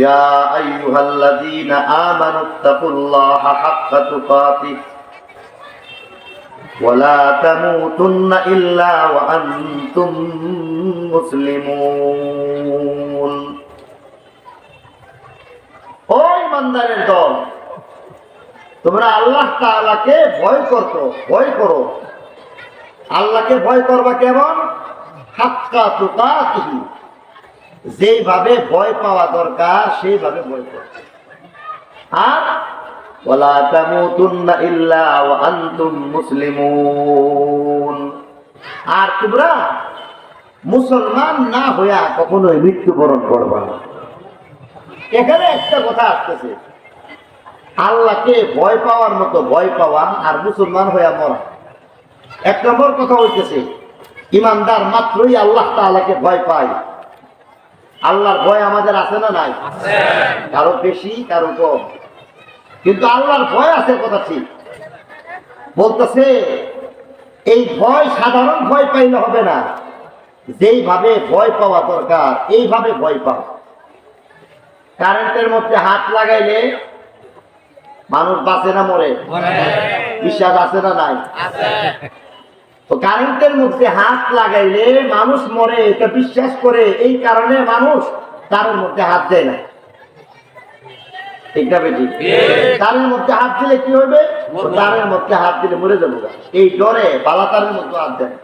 يا أيها الذين آمنوا اتقوا الله حق تقاته ولا تموتن إلا وأنتم مسلمون ও ইমানদারের দল তোমরা আল্লাহ তাআলাকে ভয় করতো ভয় করো আল্লাহকে ভয় করবা কেমন হাক্কা তুকাতিহি যেইভাবে ভয় পাওয়া দরকার, সেইভাবে ভয় করো আর ওয়ালা তামুতুন্না ইল্লা ওয়া আনতুম মুসলিমুন। আর তোমরা মুসলমান না হইয়া কখনোই মৃত্যুবরণ করবা না। এখানে একটা কথা আসতেছে। আল্লাহকে ভয় পাওয়ার মতো ভয় পাওয়া আর মুসলমান হইয়া মরা। এক নম্বর কথা হইতেছে, ইমানদার মাত্রই আল্লাহ তাআলাকে ভয় পায়। আল্লাহর ভয় আমাদের আছে না নাই? কারও বেশি কারও কম। কিন্তু আল্লাহর ভয় আছে কথা ঠিক। বলতেছে এই ভয় সাধারণ ভয় পাইলে হবে না। যেইভাবে ভয় পাওয়া দরকার এইভাবে ভয় পাও। কারেন্টের মধ্যে হাত লাগাইলে মানুষ বাঁচে না মরে। বিশ্বাস আছে না নাই? কারেন্টের মধ্যে হাত লাগাইলে মানুষ মরে এটা বিশ্বাস করে এই কারণে মানুষ তারের মধ্যে হাত দেয় না। ঠিক না বেটি? তারের মধ্যে হাত দিলে কি হবে? তারের মধ্যে হাত দিলে মরে যাব এই ডরে বালাতারের মধ্যে হাত দেয়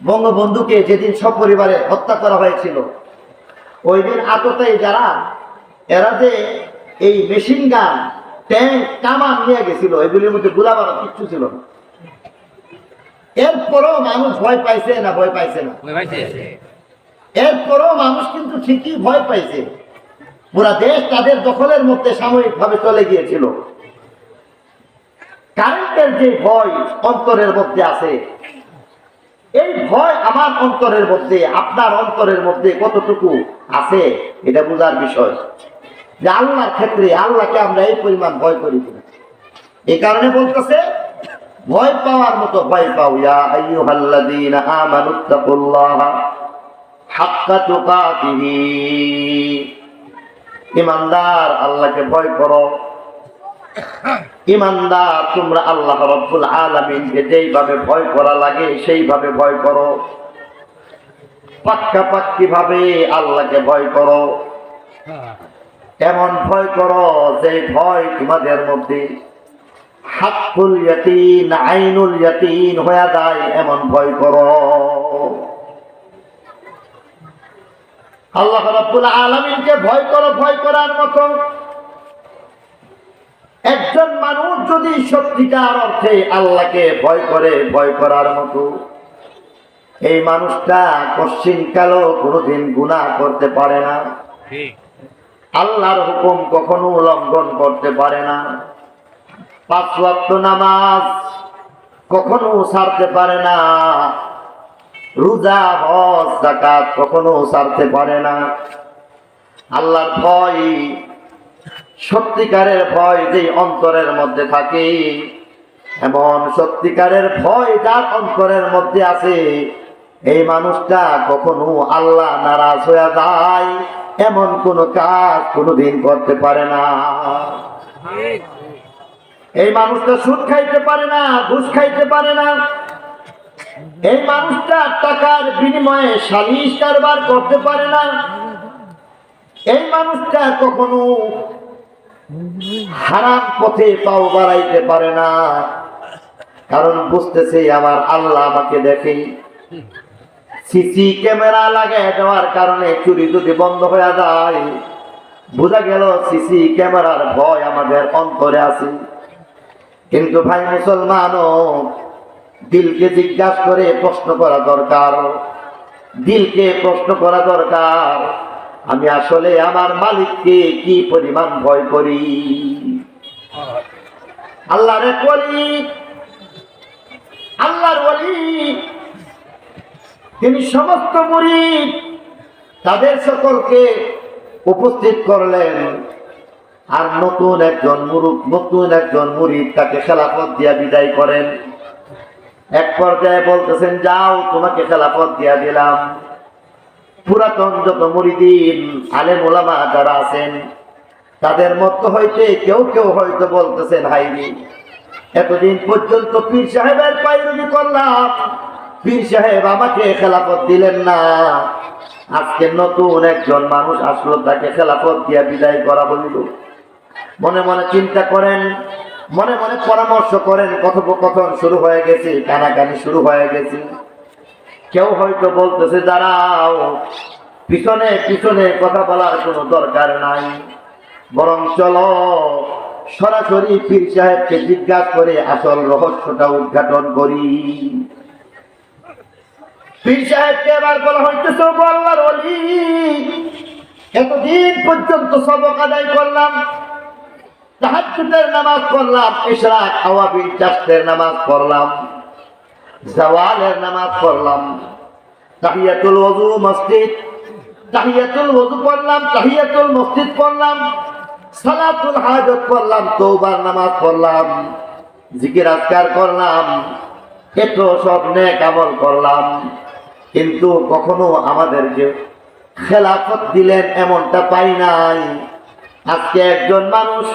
বঙ্গবন্ধুকে যেদিন সপরিবারে হত্যা করা হয়েছিল ওই দিন আততাই যারা এরা যে এই মেশিন গান ট্যাঙ্ক কামান নিয়ে গেছিল এগুলির মধ্যে গোলাবারত কিচ্ছু ছিল না। এরপরও মানুষ ভয় পাইছে না ভয় পাইছে না? এরপরও মানুষ কিন্তু ঠিকই ভয় পাইছে। পুরা দেশ তাদের দখলের মধ্যে সাময়িক ভাবে চলে গিয়েছিল। কারেন্টের যে ভয় অন্তরের মধ্যে আছে এই ভয় আমার অন্তরের মধ্যে আপনার অন্তরের মধ্যে কতটুকু আছে এটা বোঝার বিষয়। যে আল্লাহর ক্ষেত্রে আল্লাহকে আমরা এই পরিমাণ ভয় করি এই কারণে বলতেছে ভয় পাওয়ার মতো ভয় পাও। ইয়া আইয়ুহাল্লাযীনা আমানুত্তাকুল্লাহা হাক্কা তুকাতিহি। ইমানদার আল্লাহকে ভয় করো। ইমানদার তোমরা আল্লাহ রব্বুল আলামিনকে যেইভাবে ভয় করা লাগে সেইভাবে ভয় করো। পাক্কা পাক্কি ভাবে আল্লাহকে ভয় করো। এমন ভয় করো যে ভয় তোমাদের মধ্যে হাক্কুল ইয়াতিন আইনুল ইয়াতিন হয়ে যায় এমন ভয় করো। আল্লাহ রাব্বুল আলামিনকে ভয় করো ভয় করার মতো। একজন মানুষ যদি সত্যিকার অর্থে আল্লাহকে ভয় করে ভয় করার মতো এই মানুষটা কশ্চিনকালও কোনোদিন গুনাহ করতে পারে না। আল্লাহর হুকুম কখনো লঙ্ঘন করতে পারে না। পাঁচ ওয়াক্ত নামাজ কখনো ছাড়তে পারে না। রোজা, হজ জাকাত কখনো ছাড়তে পারে না। আল্লাহর ভয়, সত্যিকারের ভয় যে অন্তরের মধ্যে থাকে, এমন সত্যিকারের ভয় যার অন্তরের মধ্যে আছে, এই মানুষটা কখনো আল্লাহ নারাজ হয়ে যায়, এমন কোন কাজ কোনোদিন করতে পারে না। এই মানুষটা সুদ খাইতে পারে না, ঘুষ খাইতে পারে না। এই মানুষটা টাকার বিনিময়ে সালিশ কারবার করতে পারে না। এই মানুষটা কখনো হারাম পথে পাও বাড়াইতে পারে না। কারণ বুঝতেছে, আমার আল্লাহ আমাকে দেখে সিসি ক্যামেরা লাগাই দেওয়ার কারণে চুরি যদি বন্ধ হয়ে যায়। বোঝা গেল সিসি ক্যামেরার ভয় আমাদের অন্তরে আছে। কিন্তু ভাই মুসলমানও দিলকে জিজ্ঞাসা করে প্রশ্ন করা দরকার। দিলকে প্রশ্ন করা দরকার, আমি আসলে আমার মালিককে কি পরিমাণ ভয় করি? আল্লাহরে করি আল্লাহর বলি তিনি সমস্ত মুরিদ তাদের সকলকে উপস্থিত করলেন। আর নতুন একজন মুরুক নতুন একজন মুরিদ তাকে খেলাফত দিয়া বিদায় করেন। এক পর্যায়ে বলতেছেন, যাও, তোমাকে খেলাফত দিয়া দিলাম। পুরাতন যত মুরিদিন, আলেম ওলামা যারা আছেন, তাদের মধ্য হইতে কেউ কেউ হয়তো বলতেছেন হাইরি এতদিন পর্যন্ত পীর সাহেবের পায়রবি করলাম। পীর সাহেব আমাকে খেলাফত দিলেন না। আজকে নতুন একজন মানুষ আসলো, তাকে খেলাফত দিয়া বিদায় করা বলিল মনে মনে চিন্তা করেন, মনে মনে পরামর্শ করেন, কথোপকথন শুরু হয়ে গেছে, কানাকানি শুরু হয়ে গেছে। কেউ হয়তো বলতেছে, দাঁড়াও, পিছনে পিছনে কথা বলার কোনো দরকার নাই। বরং চলো, সরাসরি পীর সাহেবকে জিজ্ঞাসা করে আসল রহস্যটা উদ্ঘাটন করি। পীর সাহেবকে এবার বলা হইতেছে "ওগো আল্লাহর অলি, এতদিন পর্যন্ত সবক আদায় করলাম। তাহাজ্জুদের নামাজ পড়লাম, ইশরাক আওয়াবিল চাষের নামাজ পড়লাম, জাওয়ালের নামাজ পড়লাম, তাহিয়াতুল ওযু মসজিদ, তাহিয়াতুল ওযু পড়লাম, তাহিয়াতুল মসজিদ পড়লাম, সালাতুল হাজত পড়লাম, তওবার নামাজ পড়লাম, জিকির আজকার করলাম, এত সব নেক আমল করলাম। কিন্তু কখনো আমাদেরকে খেলাফত দিলেন এমনটা পাই নাই। আজকে একজন মানুষ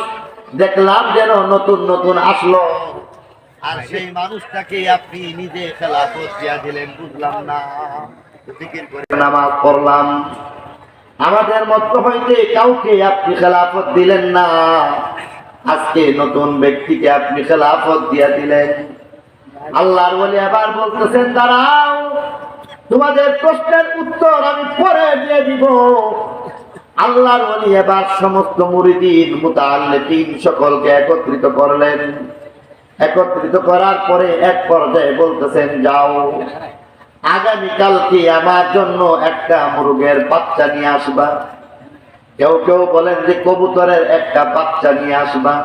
দেখলাম যেন নতুন নতুন আসলো। আর সেই মানুষটাকে আপনি নিজে খেলাফত দিয়া দিলেন, বুঝলাম না। নামাজ পড়লাম। আমাদের মধ্য হইতে কাউকে আপনি খেলাফত দিলেন না। আজকে নতুন ব্যক্তিকে আপনি খেলাফত দিয়া দিলেন। আল্লাহর বলে আবার বলতেছেন, দাঁড়াও, তোমাদের প্রশ্নের উত্তর আমি পরে দিয়ে দিব। আল্লাহর ওলি এবার সমস্ত মুরিদিন, মুতাল্লিকিন সকলকে একত্রিত করলেন। একত্রিত করার পরে এক পর্যায়ে বলতেছেন, যাও আগামীকালকে আমার জন্য একটা মুরগের বাচ্চা নিয়ে আসবা? কেউ কেউ বলেন যে, কবুতরের একটা বাচ্চা নিয়ে আসবা।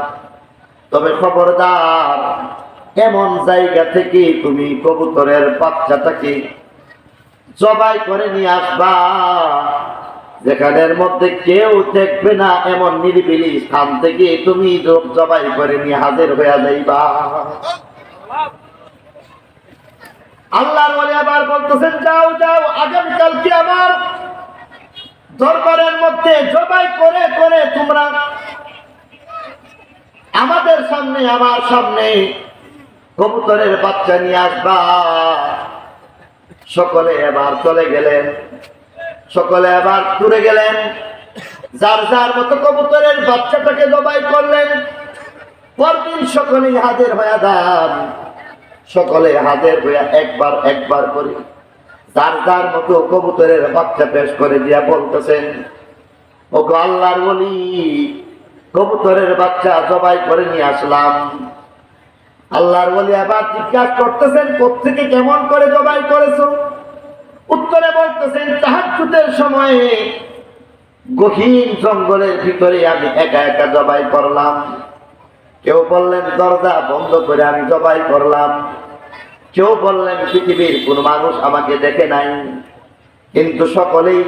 তবে খবরদার, এমন জায়গা থেকে তুমি কবুতরের বাচ্চাটাকে জবাই করে নিয়ে আসবা। যেখানের মধ্যে কেউ দেখবে না এমন নিরিবিলি স্থান থেকে তুমি জ- জবাই করে নিয়ে হাজির হয়ে যাইবা। আল্লাহর বলে আবার বলতেছেন, যাও যাও আগামীকালকে আমার দরবারের মধ্যে জবাই করে করে তোমরা আমাদের সামনে, আমার সামনে কবুতরের বাচ্চা নিয়ে আসবা। সকলে এবার চলে গেলেন। সকলে আবার দূরে গেলেন। যার যার মতো কবুতরের বাচ্চাটাকে জবাই করলেন। পরদিন সকলেই হাজির হয়ে দান সকলে হাজির হইয়া একবার একবার করে যার যার মতো কবুতরের বাচ্চা পেশ করে দিয়া বলতেছেন ও আল্লাহর বলি কবুতরের বাচ্চা জবাই করে নিয়ে আসলাম। আল্লাহর বলি আবার জিজ্ঞাসা করতেছেন কোথেকে কেমন করে জবাই করেছ? উত্তরে বলতেছেন তাহাজুতের সময়ে গহীন জঙ্গলের ভিতরে আমি একা একা জবাই করলাম। কেউ বললেন, দরজা বন্ধ করে আমি জবাই করলাম। কেউ বললেন, পৃথিবীর কোন মানুষ আমাকে দেখে নাই। কিন্তু সকলেই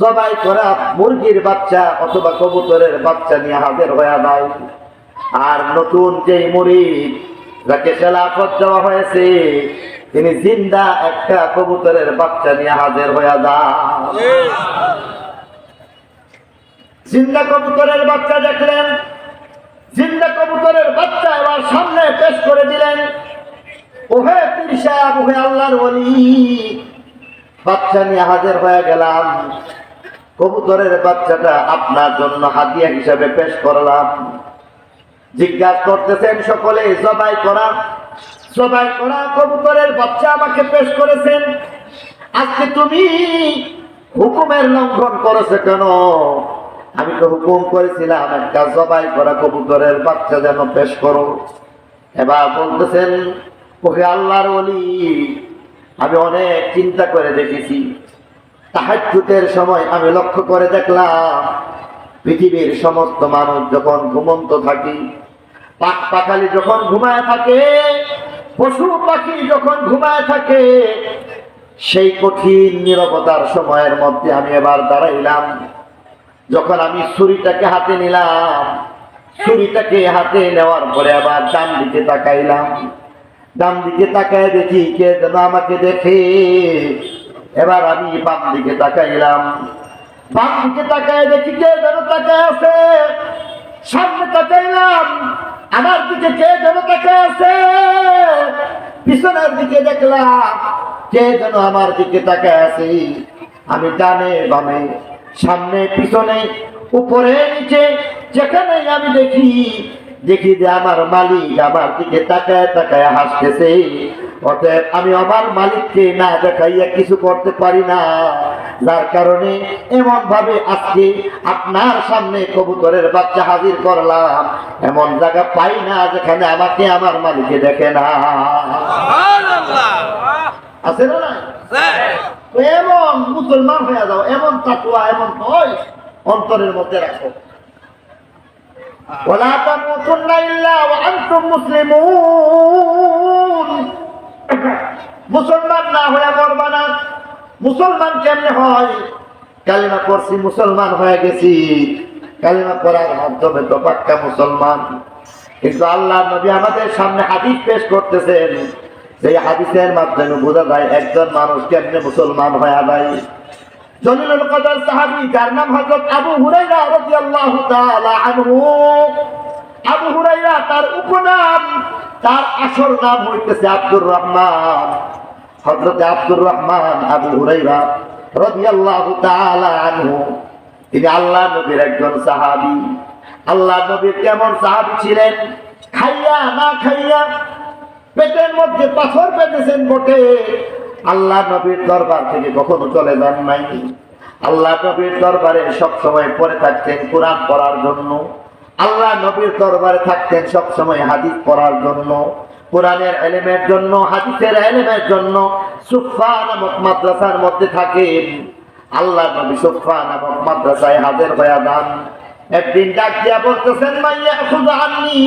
জবাই করা মুরগির বাচ্চা অথবা কবুতরের বাচ্চা নিয়ে হাজির হয়ে যায় আর নতুন যে মুরিদ যাকে খেলাফত দেওয়া হয়েছে তিনি জিন্দা একটা কবুতরের বাচ্চা নিয়ে হাজির হয়ে যায় জিন্দা কবুতরের বাচ্চা দেখলেন। জিন্দা কবুতরের বাচ্চা এবার সামনে পেশ করে দিলেন। ওহে পীর সাহেব ওহে আল্লাহর ওলি, বাচ্চা নিয়ে হাজির হয়ে গেলাম। কবুতরের বাচ্চাটা আপনার জন্য হাতিয়া হিসাবে পেশ করলাম। জিজ্ঞাসা করতেছেন সকলে, জবাই করা জবাই করা কবুতরের বাচ্চা আমাকে পেশ করেছেন। আজকে তুমি হুকুমের লঙ্ঘন করেছে কেন? আমি তো হুকুম করেছিলাম, একটা জবাই করা কবুতরের বাচ্চা যেন পেশ করো। এবার বলতেছেন ওকে আল্লাহর বলি আমি অনেক চিন্তা করে দেখেছি। তাহাজুতের সময় আমি লক্ষ্য করে দেখলাম, পৃথিবীর সমস্ত মানুষ যখন ঘুমন্ত থাকি, পাক পাখালি যখন ঘুমায় থাকে পশু পাখি যখন ঘুমায় থাকে, সেই কঠিন নিরবতার সময়ের মধ্যে আমি এবার দাঁড়াইলাম। যখন আমি ছুরিটাকে হাতে নিলাম, ছুরিটাকে হাতে নেওয়ার পরে আবার ডান দিকে তাকাইলাম। ডান দিকে তাকায় দেখি কে যেন আমাকে দেখে। এবার আমি বাম দিকে তাকাইলাম। বাম দিকে তাকায় দেখি কে যেন তাকায় আছে। সামনে তাকাইলাম আমার দিকে কে যেন তাকায় আছে? পিছনের দিকে দেখলাম, কে যেন আমার দিকে তাকায় আছে? আমি ডানে বামে, সামনে পিছনে, উপরে নিচে যেখানে আমি দেখি দেখি যে আমার মালিক আমার দিকে তাকায় তাকায় হাসতেছে। অতএব আমি আমার মালিককে না দেখাইয়া কিছু করতে পারি না। যার কারণে এমন ভাবে আজকে আপনার সামনে কবুতরের বাচ্চা হাজির করলাম এমন জায়গা পাই না যেখানে আমাকে আমার মালিকে দেখে না আছে না না তো এমন মুসলমান হয়ে যাও এমন তাকুয়া এমন নয় অন্তরের মধ্যে রাখো ولا تموتن إلا وأنتم مسلمون মুসলমান না হয়ে মরবা না মুসলমান কেমনে হয়? কালিমা পড়ছি, মুসলমান হয়ে গেছি। কালিমা পড়ার মাধ্যমে তো পাক্কা মুসলমান। কিন্তু আল্লাহ নবী আমাদের সামনে হাদিস পেশ করতেছেন। সেই হাদিসের মাধ্যমে বোঝা যায় একজন মানুষ কেমনে মুসলমান হয়ে যায়। তার উপনাম, তার আসল নাম হইতেছে আব্দুর রহমান। হযরত আব্দুর রহমান আবু হুরায়রা রাদিয়াল্লাহু তাআলা আনহু, তিনি আল্লাহ নবীর একজন সাহাবী। আল্লাহ নবীর কেমন সাহাবী ছিলেন? খাইয়া না খাইয়া পেটের মধ্যে পাথর পেতেছেন বটে। আল্লাহ নবীর দরবার থেকে কখনো চলে যান নাই। আল্লাহ নবীর দরবারে সব সময় পড়ে থাকতেন কোরআন পড়ার জন্য। আল্লাহ নবীর দরবারে থাকতেন সব সময় হাদিস পড়ার জন্য। কোরআনের এলেমের জন্য, হাদিসের এলেমের জন্য সুফা মাদ্রাসার মধ্যে থাকেন আল্লাহ নবী সুফা নামক মাদ্রাসায় হাজির হয়ে যান। একদিন ডাক দিয়া বলতেছেন, মাইয়া, খুদা আননি,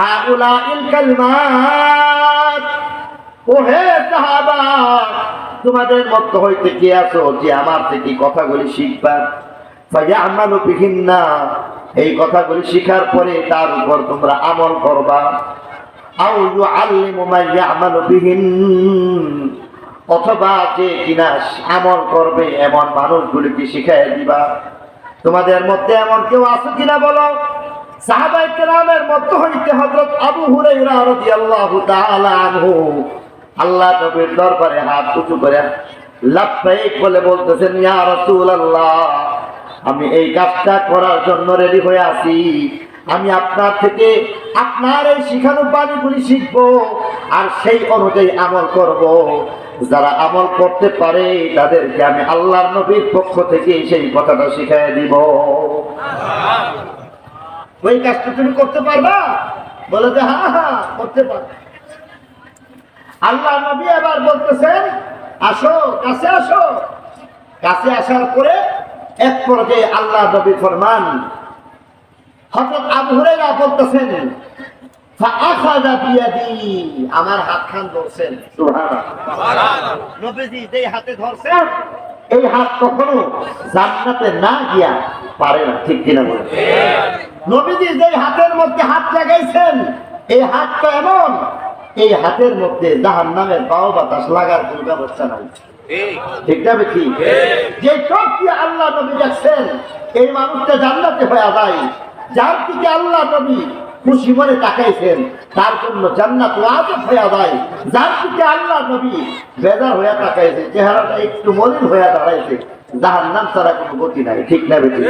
হাউলা ইল কালমাত। ও সাহাবা, তোমাদের মধ্য হইতে কে আছো যে আমার থেকে কথাগুলি শিখবা? ফায়ামালু বিহিন্না, এই কথাগুলি শিখার পরে তার উপর তোমরা আমল করবা। অথবা যে কিনা আমল করবে এমন মানুষগুলিকে শিখাই দিবা। তোমাদের মধ্যে এমন কেউ আছে কিনা বলো? সাহাবাই কেরামের মধ্য হইতে হযরত আবু হুরাইরা রাদিয়াল্লাহু আল্লাহ নবীর দরবারে হাত উঁচু করে লাভবাহিক বলে বলতেছেন, ইয়া রাসূলুল্লাহ, আমি এই কাজটা করার জন্য রেডি হয়ে আছি। আমি আপনার থেকে আপনার এই শিখানো বাণীগুলি শিখব আর সেই অনুযায়ী আমল করব। যারা আমল করতে পারে তাদেরকে আমি আল্লাহর নবীর পক্ষ থেকে সেই কথাটা শিখাই দিব। ওই কাজটা তুমি করতে পারবা? বলে যে হ্যাঁ হ্যাঁ করতে পারবে। আল্লাহ নবী এবার বলতেছেন আসো, কাছে আসো। কাছে আসার পরে এক পর্যায়ে আল্লাহ নবী ফরমান হঠাৎ আবু হুরায়রা বলতেছেন আমার হাত খান ধরছেন নবীজি যেই হাতে ধরছেন এই হাত কখনো জান্নাতে না গিয়া পারে না ঠিক কিনা বলে নবীজি যেই হাতের মধ্যে হাত লাগাইছেন এই হাতটা এমন এই হাতের মধ্যে জাহান নামের পাও বাতাস লাগার কোনো ব্যবস্থা নাই। ঠিক। না বেশি যে চোখ আল্লাহ নবী দেখছেন এই মানুষটা জান্নাতে হয়ে যায়। যার দিকে আল্লাহ নবী খুশি মনে তাকাইছেন, তার জন্য জান্নাত ওয়াজিব হয়ে যায়। যার দিকে আল্লাহ নবী বেজার হয়ে তাকাইছে, চেহারাটা একটু মলিন হয়ে দাঁড়াইছে যাহার নাম ছাড়া কোনো গতি নাই, ঠিক না বেশি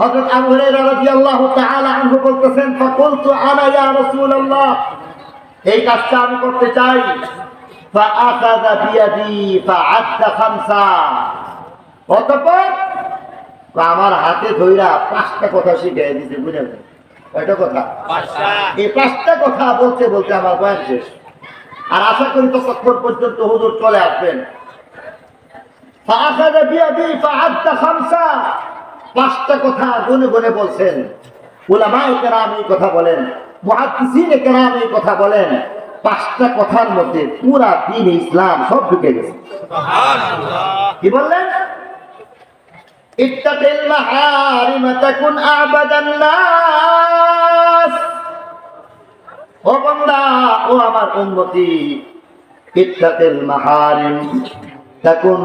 হযরত আবু হুরায়রা রাদিয়াল্লাহু তাআলা আনহু বলতেছেন, ফাকুলতু আনা ইয়া রাসূলুল্লাহ। এই কাজটা আমি করতে চাই। ফাআখাযা বিয়াদি ফাআদ্দা খামসা। অতঃপর আমার হাতে ধইরা পাঁচটা কথা শিখিয়ে দিতে বুঝে কয়টা কথা? এই পাঁচটা কথা বলতে বলতে আমার বয়স শেষ। আর আশা করি ততক্ষণ পর্যন্ত হুজুর চলে আসবেন। পাঁচটা কথা গুনে গুনে বলছেন। উলামায়ে কেরাম এই কথা বলেন। মুহাদ্দিসিনে কেরাম এই কথা বলেন। পাঁচটা কথার মধ্যে পুরা দিন ইসলাম সব ঢুকে গেছে। কি বললেন? ও ও আমার মাহারিম তাকুন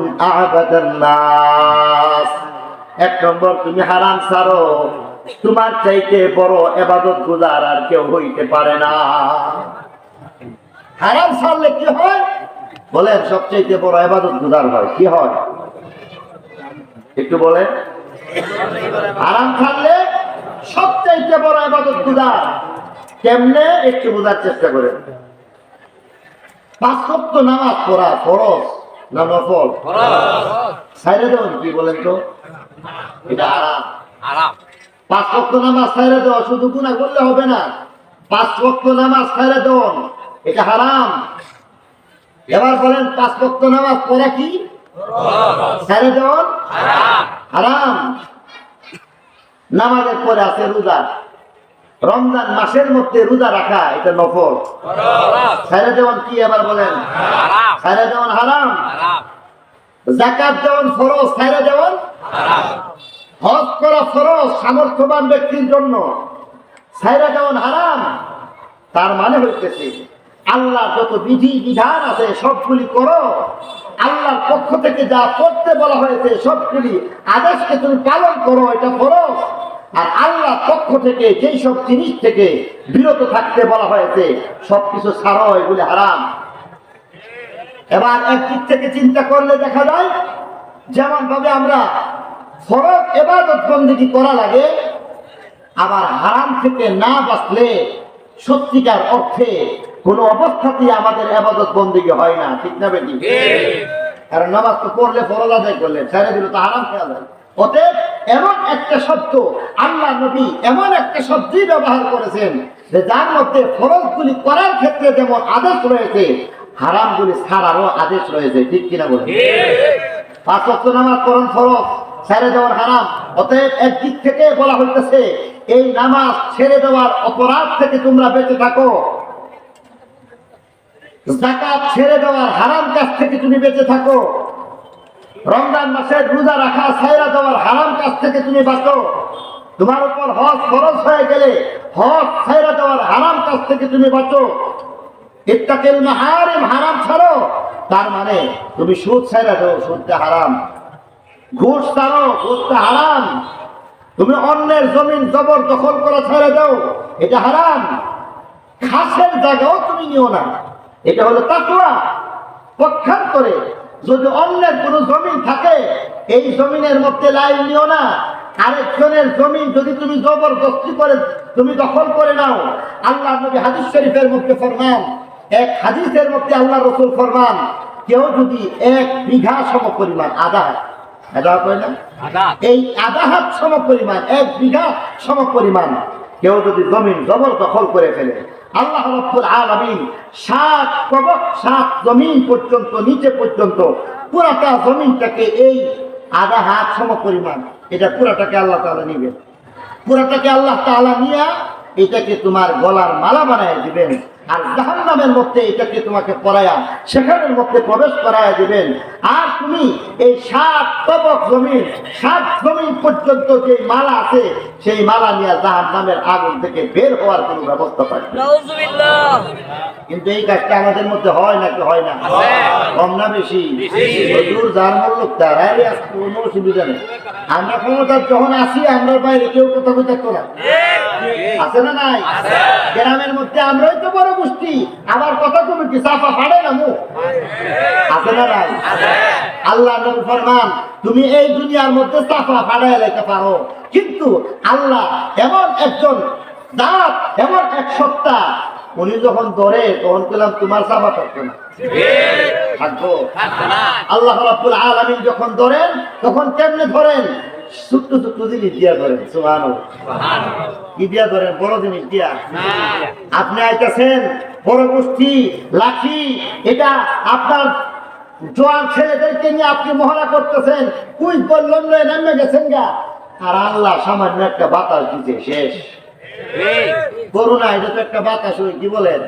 এক নম্বর, তুমি হারাম ছাড়ো। তোমার চাইতে বড় এবাদত গুজার আর কেউ হইতে পারে না। হারাম ছাড়লে কি হয়? বলেন, সবচাইতে বড় এবাদত গুজার হয়, কি হয়? একটু বলেন। হারাম ছাড়লে সবচাইতে বড় এবাদত গুজার কেমনে? একটু বোঝার চেষ্টা করেন। পাঁচ সপ্ত নামাজ পড়া ফরজ না নফল? সাইরে দেবেন কি বলেন তো? এটা আরাম। আরাম। পাঁচ ওয়াক্ত নামাজ ছাইরে দেওয়া শুধু গুণা করলে হবে না। পাঁচ ওয়াক্ত নামাজ ছাইরে দেওয়া এটা হারাম। এবার বলেন পাঁচ ওয়াক্ত নামাজ পড়া কি? হারাম। নামাজের পরে আছে রোজা। রমজান মাসের মধ্যে রোজা রাখা এটা নফল। দেওয়ান কি এবার বলেন? দেওয়ান হারাম? জাকাত দেওয়ান ফরজ দেওয়ান হজ করা ফরজ সামর্থ্যবান ব্যক্তির জন্য। দেওয়ান হারাম? তার মানে হইতেছে আল্লাহ যত বিধি বিধান আছে সবগুলি করো। আল্লাহর পক্ষ থেকে যা করতে বলা হয়েছে সবগুলি আদেশকে তুমি পালন করো, এটা ফরজ আর আল্লাহ পক্ষ থেকে যেই সব জিনিস থেকে বিরত থাকতে বলা হয়েছে সবকিছু ছাড়ো এগুলি হারাম। এবার একদিক থেকে চিন্তা করলে দেখা যায় যেমন ভাবে আমরা এবাদত বন্দিগি করা লাগে, আবার হারাম থেকে না বাঁচলে সত্যিকার অর্থে কোনো অবস্থাতেই আমাদের এবাদত বন্দিগি হয় না ঠিক না বেটি? কারণ নামাজ তো পড়লে ফরজ আদায় করলে ছেড়ে দিল তো হারাম খেয়াল অতএব এমন একটা শব্দ আল্লাহ নবী এমন একটা শব্দই ব্যবহার করেছেন যে যার মধ্যে ফরজগুলি করার ক্ষেত্রে যেমন আদেশ রয়েছে হারামগুলি ছাড়ারও আদেশ রয়েছে ঠিক কিনা বলে পাঁচ নামাজ পড়ন ফরজ ছেড়ে দেওয়ার হারাম। অতএব একদিক থেকে বলা হইতেছে এই নামাজ ছেড়ে দেওয়ার অপরাধ থেকে তোমরা বেঁচে থাকো। জাকাত ছেড়ে দেওয়ার হারাম কাজ থেকে তুমি বেঁচে থাকো। রমজান মাসের রোজা রাখা ছাইরা দেওয়ার হারাম কাজ থেকে তুমি বাঁচো। তোমার উপর হজ খরচ হয়ে গেলে হজ ছাইরা দেওয়ার হারাম কাজ থেকে তুমি বাঁচো। ইত্তাকিল মাহারিম হারাম ছাড়ো। তার মানে তুমি সুদ ছাইরা দাও সুদটা হারাম। ঘুষ ছাড়ো, ঘুষটা হারাম। তুমি অন্যের জমিন জবর দখল করা ছেড়ে দাও, এটা হারাম। খাসের জায়গাও তুমি নিও না। এটা হলো তাকুয়া করে যদি অন্যের কোনো জমিন থাকে, এই জমিনের মধ্যে লাইন নিও না। আরেকজনের জমিন যদি তুমি জবরদস্তি করে, তুমি দখল করে নাও, আল্লাহ নবী হাদিস শরীফের মধ্যে ফরমান, এক হাদিসের মধ্যে আল্লাহ রসুল ফরমান, কেউ যদি এক বিঘা সম পরিমাণ আদা আদা কয় না এই আধা হাত সম পরিমাণ এক বিঘা সম পরিমাণ। কেউ যদি জমিন জবর দখল করে ফেলে আল্লাহ রব্বুল আলামিন সাত কবক সাত জমিন পর্যন্ত নিচে পর্যন্ত পুরাটা জমিনটাকে এই আধা হাত সম পরিমাণ এটা পুরাটাকে আল্লাহ তাআলা নিবেন। পুরাটাকে আল্লাহ তাআলা নিয়ে এটাকে তোমার গলার মালা বানায় দিবেন। আর জাহান্নামের মধ্যে এটাকে তোমাকে পড়ায়া? সেখানের মধ্যে প্রবেশ করায়া দিবেন। আর তুমি এই সাত তবক জমিন সাত জমিন পর্যন্ত যে মালা আছে সেই মালা নিয়ে জাহান্নামের আগুন থেকে বের হওয়ার কোনো ব্যবস্থা পাবে কিন্তু এই কাজটা আমাদের মধ্যে হয় নাকি হয় না? কম না বেশি। হুজুর যার মূল্য তার কোনো অসুবিধা নেই। আমরা ক্ষমতার যখন আসি আমরা বাইরে কেউ কথা বলতে না। আছে না নাই? গ্রামের মধ্যে আমরাই তো বড় গোষ্ঠী আমার কথা তুমি কি চাপা পাড়ে না মুখ? আছে না নাই? আল্লাহ নবী ফরমান তুমি এই দুনিয়ার মধ্যে চাপা ফাড়ায় লেখা পারো। কিন্তু আল্লাহ এমন একজন দাঁত এমন এক সত্তা উনি যখন ধরে তখন পেলাম তোমার চাপা থাকতো না। থাকব। আল্লাহ রাব্বুল আলামিন যখন ধরেন তখন কেমনে ধরেন? ছোট্ট ছোট্ট বড় আপনি আইতেছেন, বড় গোষ্ঠী, লাঠি, এটা আপনার জোয়ান ছেলেদেরকে নিয়ে আপনি মহড়া করতেছেন কুইজ বললেন নামে গেছেন গা? আর আল্লাহ সামান্য একটা বাতাস দিতে শেষ। করুণা এটা তো একটা বাতাস কি বলেন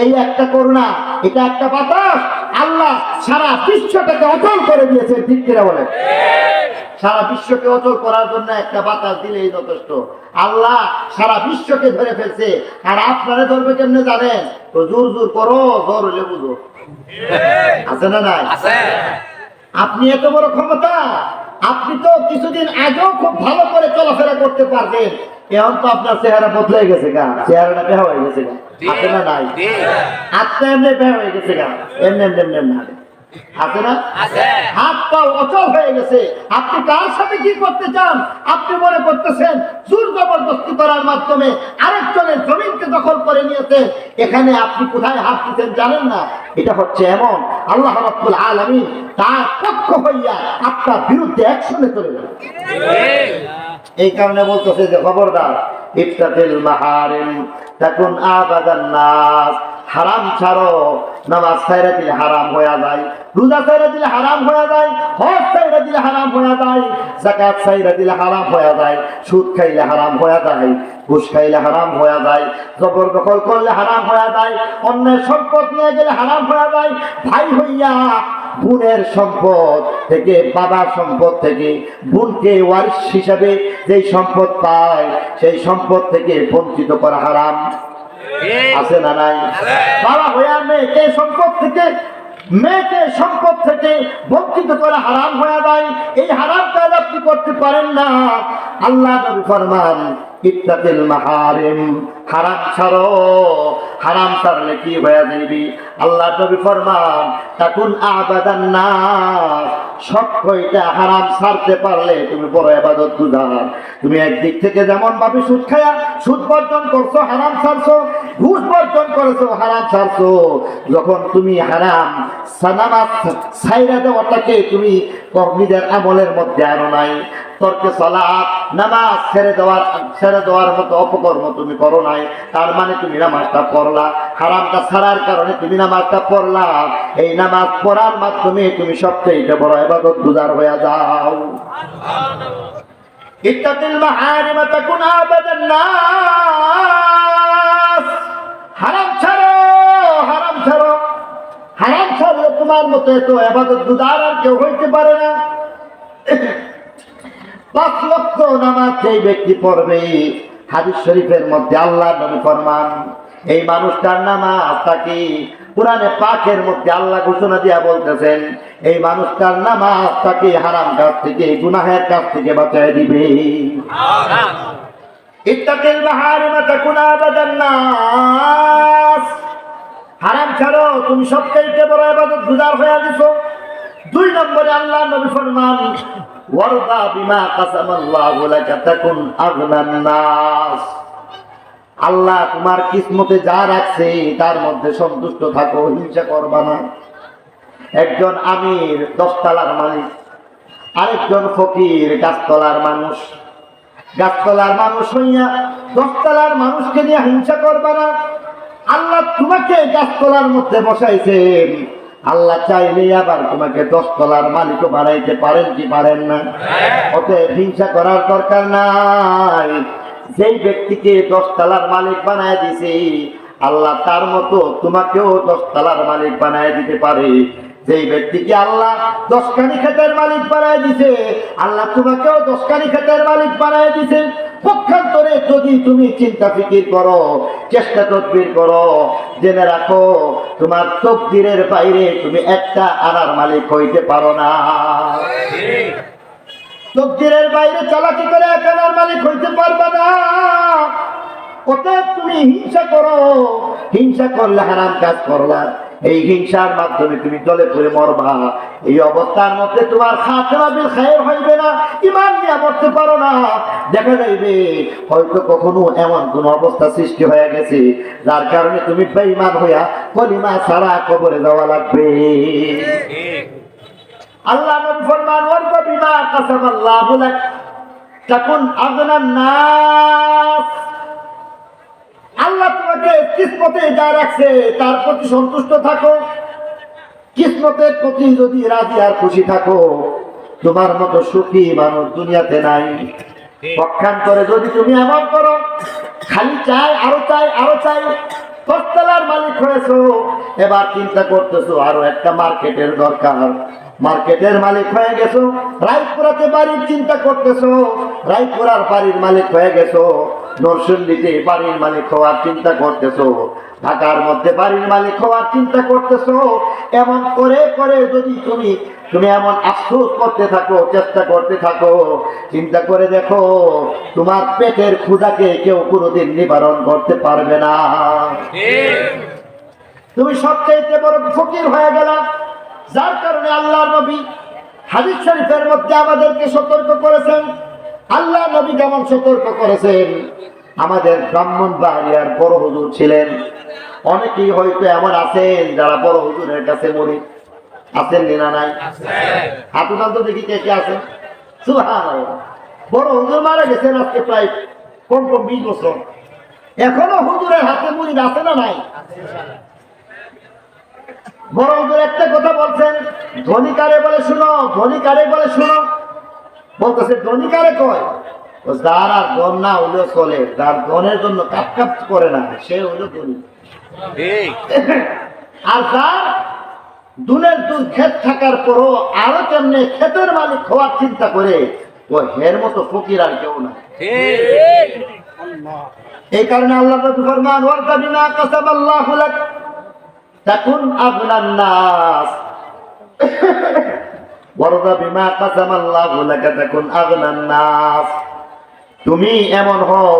এই একটা করুণা এটা একটা বাতাস। আল্লাহ সারা বিশ্বটাকে অচল করে দিয়েছে ঠিক কিনা বলেন সারা বিশ্বকে অচল করার জন্য একটা বাতাস দিলেই যথেষ্ট। আল্লাহ সারা বিশ্বকে ধরে ফেলছে। আর আপনারা ধরবে কেমনে জানেন? তো জোর জোর করো জোর হলে বুঝো। আছে না নাই? আপনি এত বড় ক্ষমতা? আপনি তো কিছুদিন আগেও খুব ভালো করে চলাফেরা করতে পারবেন। এখন তো আপনার চেহারা বদলে গেছে গা। চেহারাটা বেহা হয়ে গেছে গা। আছে না নাই? আত্মা এমনি বেহা হয়ে গেছে গা। এমনি এমনি এমনি। আছে না? আছে হাত পা অচল হয়ে গেছে। আপনি কার সাথে কি করতে চান? আপনি মনে করতেছেন জোর জবরদস্তি করার মাধ্যমে আরেকজনের জমিনকে দখল করে নিয়েছে। এখানে আপনি কোথায় হাত দিতেন জানেন না? এটা হচ্ছে এমন আল্লাহ রাব্বুল আলামিন তার পক্ষ হইয়া আপনার বিরুদ্ধে অ্যাকশনে চলে গেল এই কারণে বলতেছে যে খবরদার ইফতাতিল মাহারিম তাকুন আবাদান নাস। হারাম ছাড়ো, নামাজ ছাইরা দিলে হারাম হয়ে যায়, রোজা ছাইরা দিলে হারাম হয়ে যায়, হজ ছাইরা দিলে হারাম হয়ে যায় জাকাত ছাইরা দিলে হারাম হয়ে যায়, সুদ খাইলে হারাম হয়ে যায়, ঘুষ খাইলে হারাম হয়ে যায় জবরদখল করলে হারাম হয়ে যায়, অন্যের সম্পদ নিয়ে গেলে হারাম হয়ে যায়, ভাই হইয়া বোনের সম্পদ থেকে, বাবার সম্পদ থেকে, বোনকে ওয়ারিশ হিসাবে যেই সম্পদ পায়, সেই সম্পদ থেকে বঞ্চিত করা হারাম। আছে না নাই? বাবা হইয়া মেয়েকে সম্পদ থেকে মেয়েকে সম্পদ থেকে বঞ্চিত করা হারাম হয়ে যায়। এই হারাম কাজ আপনি করতে পারেন না। আল্লাহ নবী ফরমান মাহারিম হারাম ছাড়ো। হারাম ছাড়লে কি হয়ে যাবি? আল্লাহ নবী ফরমান তাকুন আবাদান না একদিক থেকে যেমন সুদ সুদ বর্জন করছ, হারাম ছাড়ছো, ঘুষ বর্জন করেছ, হারাম ছাড়ছো। যখন তুমি হারাম সাইরা দেওয়াটাকে তুমি নিজের আমলের মধ্যে আনো নাই। তর্কে সলাপ নামাজ ছেড়ে দেওয়ার ছেড়ে দেওয়ার মতো অপকর্ম তুমি করো নাই। তার মানে তুমি নামাজটা পড়লা। হারামটা ছাড়ার কারণে তুমি নামাজটা পড়লা। এই নামাজ পড়ার মাধ্যমে তুমি সবচেয়ে বড় এবাদত গুজার হয়ে যাও। ইত্তাকিল মাহারিমা তাকুন আবাদান নাস। হারাম ছাড়ো হারাম ছাড়ো। হারাম ছাড়লে তোমার মতো এত এবাদত গুজার আর কেউ হইতে পারে না। পাঁচ লক্ষ নামাজ যেই ব্যক্তি পড়বে, হাদিস শরীফের মধ্যে আল্লাহ নবী ফরমান। এই মানুষটার নামাজ তাকে কোরআনে পাকের মধ্যে আল্লাহ ঘোষণা দিয়া বলতেছেন, এই মানুষটার নামাজ তাকে হারাম কাজ থেকে, গুনাহের কাছ থেকে বাঁচায় দিবে। ইত্তাকিল মাহারিমা তাকুনা আবাদান নাস। হারাম ছাড়ো, তুমি সবচাইতে বড় ইবাদত গুজার হয়ে গেছো। দুই নম্বরে আল্লাহ নবী ফরমান আল্লাহ তোমার কিসমতে যা রাখছে, তার মধ্যে সন্তুষ্ট থাকো, হিংসা করবা না। একজন আমির, দশতলার মালিক। আরেকজন ফকির, গাছতলার মানুষ। গাছতলার মানুষ হইয়া দশতলার মানুষকে নিয়ে হিংসা করবে না। আল্লাহ তোমাকে গাছতলার মধ্যে বসাইছেন। আল্লাহ চাইলে আবার তোমাকে দশতলার মালিকও বানাইতে পারেন কি পারেন না? অতএব হিংসা করার দরকার নাই। যেই ব্যক্তিকে দশতলার মালিক বানায় দিছে আল্লাহ তার মতো তোমাকেও দশতলার মালিক বানায় দিতে পারে। যেই ব্যক্তিকে আল্লাহ দশকানি খেতের মালিক বানায় দিছে আল্লাহ তোমাকেও দশকানি খেতের মালিক বানায় দিছে। পক্ষান্তরে যদি তুমি চিন্তা ফিকির করো চেষ্টা তদবির করো জেনে রাখো, তোমার তকদিরের বাইরে তুমি একটা আনার মালিক হইতে পারো না। তকদিরের বাইরে চালাকি করে এক আনার মালিক হইতে পারবে না। অতএব তুমি হিংসা করো। হিংসা করলে হারাম কাজ করলা এই হিংসার মাধ্যমে তুমি দলে করে মরবা। এই অবস্থার মধ্যে তোমার খাতেমা বিল খায়ের হইবে না। ইমান নিয়ে মরতে পারো না। দেখা যাইবে, হয়তো কখনো এমন কোন অবস্থা সৃষ্টি হয়ে গেছে, যার কারণে তুমি বেঈমান হইয়া কলিমা সারা কবরে যাওয়া লাগবে। আল্লাহ নবী ফরমান ওয়ারদ বিমা কাসাবাল্লাহু লাক, তাকুন আগনান নাস। আল্লাহ তোমাকে কিসমতে যা রাখছে, তার প্রতি সন্তুষ্ট থাকো। কিসমতের প্রতি যদি রাজি আর খুশি থাকো, তোমার মতো সুখী মানুষ দুনিয়াতে নাই। পক্ষান্তরে যদি তুমি এমন করো, খালি চাই, আরও চাই আরও চাই দশতলার মালিক হয়েছো, এবার চিন্তা করতেছো আরও একটা মার্কেটের দরকার। মার্কেটের মালিক হয়ে গেছো রায়পুরাতে বাড়ির চিন্তা করতেছো রায়পুরার বাড়ির মালিক হয়ে গেছো নরসিংদীতে বাড়ির মালিক হওয়ার চিন্তা করতেছো ঢাকার মধ্যে বাড়ির মালিক হওয়ার চিন্তা করতেছো এমন করে করে যদি তুমি তুমি এমন আফসোস করতে থাকো চেষ্টা করতে থাকো চিন্তা করে দেখো তোমার পেটের ক্ষুদাকে কেউ কোনোদিন নিবারণ করতে পারবে না। তুমি সবচেয়ে বড় ফকির হয়ে গেল যার কারণে আল্লাহ নবী হাদিস শরীফের মধ্যে আমাদেরকে সতর্ক করেছেন। আল্লাহ নবী যেমন সতর্ক করেছেন, আমাদের ব্রাহ্মণ বাড়িয়ার বড় হুজুর ছিলেন। অনেকেই হয়তো এমন আছেন যারা বড় হুজুরের কাছে মরি আছেন না নাই? হাতু তো দেখি কে কে আছেন। বড় হুজুর মারা গেছেন আজকে প্রায় কম কম বিশ বছর। এখনও হুজুরের হাতে মুড়ি আছে না নাই? বড় একটা কথা বলছেন ধনী কারে বলে শুনো ধনী কারে বলে শুনো। বলতেছে ধনী কারে কয়? যার আর ধন না হলেও চলে যার ধনের জন্য কাপ কাপ করে না সে হলো ধনী। আর যার দুনের দুন ক্ষেত থাকার পরও আরও কেমনে ক্ষেতের মালিক হওয়ার চিন্তা করে ও হের মতো ফকির আর কেউ না। এই কারণে আল্লাহ ফরমান ওয়ারদা বিমা কাসাবাল্লাহু লাক তাকুন আগনান নাস। ওয়ারদা বিমা কাসামাল্লাহু লাক তাকুন আগনান নাস। তুমি এমন হও,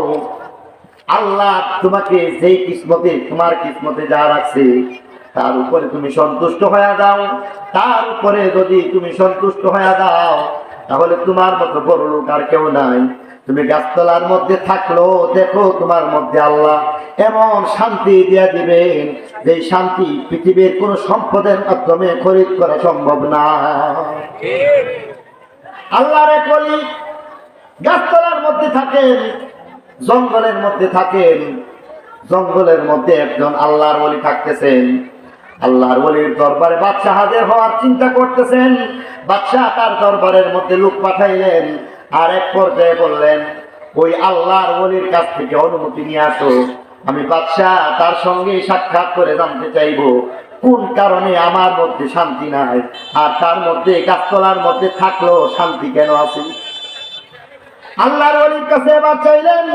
আল্লাহ তোমাকে যেই কিসমতে, তোমার কিসমতে যা রাখছে, তার উপরে তুমি সন্তুষ্ট হয়ে দাও তার উপরে যদি তুমি সন্তুষ্ট হয়ে দাও তাহলে তোমার মতো বড় লোক আর কেউ নাই। তুমি গাছতলার মধ্যে থাকল, দেখো তোমার মধ্যে আল্লাহ এমন শান্তি দিয়া দিবেন যে শান্তি পৃথিবীর কোন সম্পদের মাধ্যমে খরিদ করা সম্ভব না। আল্লাহর এক গাছতলার মধ্যে থাকেন, জঙ্গলের মধ্যে থাকেন, জঙ্গলের মধ্যে একজন আল্লাহর বলি থাকতেছেন। আল্লাহর বলির দরবারে বাদশাহ হাজির হওয়ার চিন্তা করতেছেন, বাদশাহ তার দরবারের মধ্যে লোক পাঠাইলেন আর এক পর্যায়ে বললেন, ওই আল্লাহর ওলির কাছ থেকে অনুমতি নিয়ে আসো। আমি বাদশাহ তার সঙ্গে সাক্ষাৎ করে জানতে চাইব, কোন কারণে আমার মধ্যে শান্তি নাই? আর তার মধ্যে গাছতলার মধ্যে থাকলেও শান্তি কেন আছে? আল্লাহর অলির কাছে এবার চাইলেন,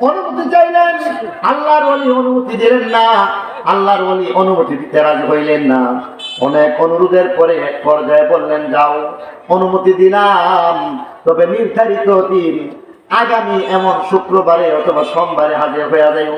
অনুমতি চাইলেন। আল্লাহর অলি অনুমতি দিলেন না। আল্লাহর অলি অনুমতি দিতে রাজি হইলেন না। অনেক অনুরোধের পরে এক পর্যায়ে বললেন, যাও, অনুমতি দিলাম। তবে নির্ধারিত দিন, আগামী এমন শুক্রবারে অথবা সোমবারে হাজির হয়ে যাও